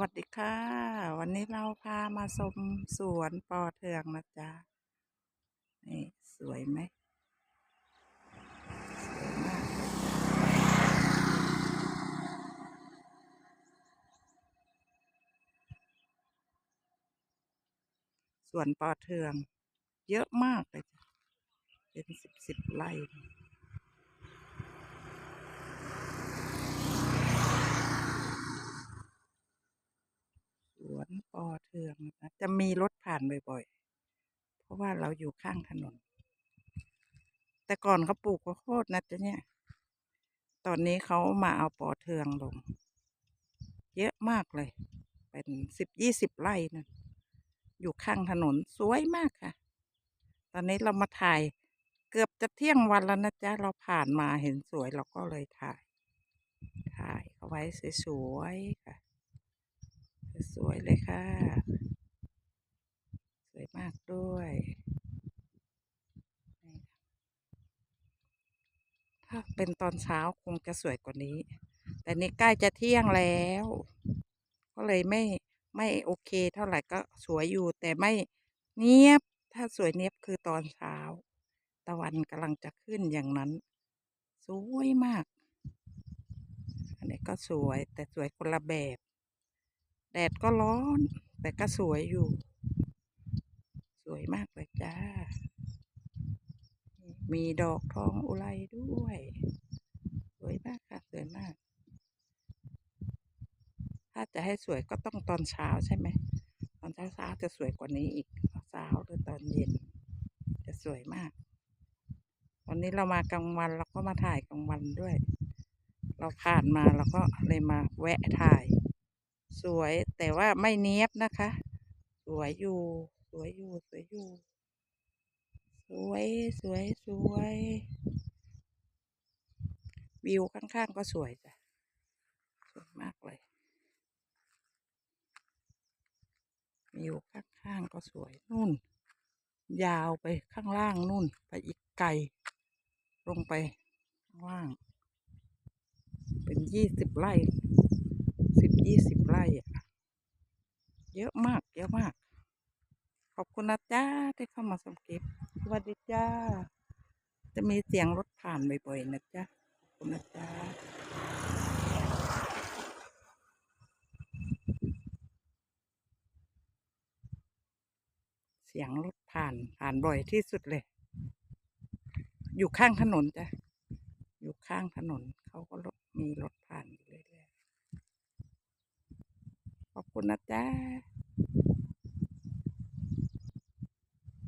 วัสดีค่ะ วันนี้เราพามาชมสวนปอเทืองนะจ๊ะนี่สวยไหมสวยมากสวนปอเทือง เยอะมากเลยจ้ะเป็นสิบสิบไร่ สวน ปอเทืองนะจะมีรถผ่านบ่อยๆ เพราะว่าเราอยู่ข้างถนน แต่ก่อนเขาปลูกข้าวโพดนะจ๊ะเนี่ย ตอนนี้เขามาเอาปอเทืองลง เยอะมากเลย เป็นสิบยี่สิบไร่นะอยู่ข้างถนนสวยมากค่ะ ตอนนี้เรามาถ่ายเกือบจะเที่ยงวันแล้วนะจ๊ะ เราผ่านมาเห็นสวยเราก็เลยถ่าย ถ่ายเอาไว้สวยๆค สวยเลยค่ะ สวยมากด้วย ถ้าเป็นตอนเช้าคงจะสวยกว่านี้ แต่นี่ใกล้จะเที่ยงแล้ว ก็เลยไม่ไม่โอเคเท่าไหร่ก็สวยอยู่แต่ไม่เนียบ ถ้าสวยเนียบคือตอนเช้า ตะวันกำลังจะขึ้นอย่างนั้น สวยมาก อันนี้ก็สวยแต่สวยคนละแบบ แดดก็ร้อน แต่ก็สวยอยู่ สวยมากเลยจ้า มีดอกทองอุไรด้วย สวยมากค่ะ สวยมาก ถ้าจะให้สวยก็ต้องตอนเช้าใช่ไหม ตอนเช้าเช้าจะสวยกว่านี้อีกเช้าหรือตอนเย็น จะสวยมาก วันนี้เรามากลางวันเราก็มาถ่ายกลางวันด้วย เราผ่านมาเราก็เลยมาแวะถ่าย สวยแต่ว่าไม่เนี้ยบนะคะ สวยอยู่ สวยอยู่ สวยอยู่ สวยสวยสวยวิวข้างๆก็สวยจ้ะสวยมากเลยวิวข้างๆก็สวยนู่น ยาวไปข้างล่างนู่น ไปอีกไกลลงไปข้างล่าง เป็นยี่สิบไร่ สิบยี่สิบไร่อะเยอะมาก เยอะมาก ขอบคุณนะจ้าที่เข้ามาชมคลิปสวัสดีจ้า จะมีเสียงรถผ่านบ่อยๆนะจ๊ะขอบคุณนะจ้าเสียงรถผ่านผ่านบ่อยที่สุดเลย อยู่ข้างถนนจ้ะอยู่ข้างถนนเขาก็รถมีรถผ่านอยู่เรื่อยๆ ขอบคุณนะจ๊ะ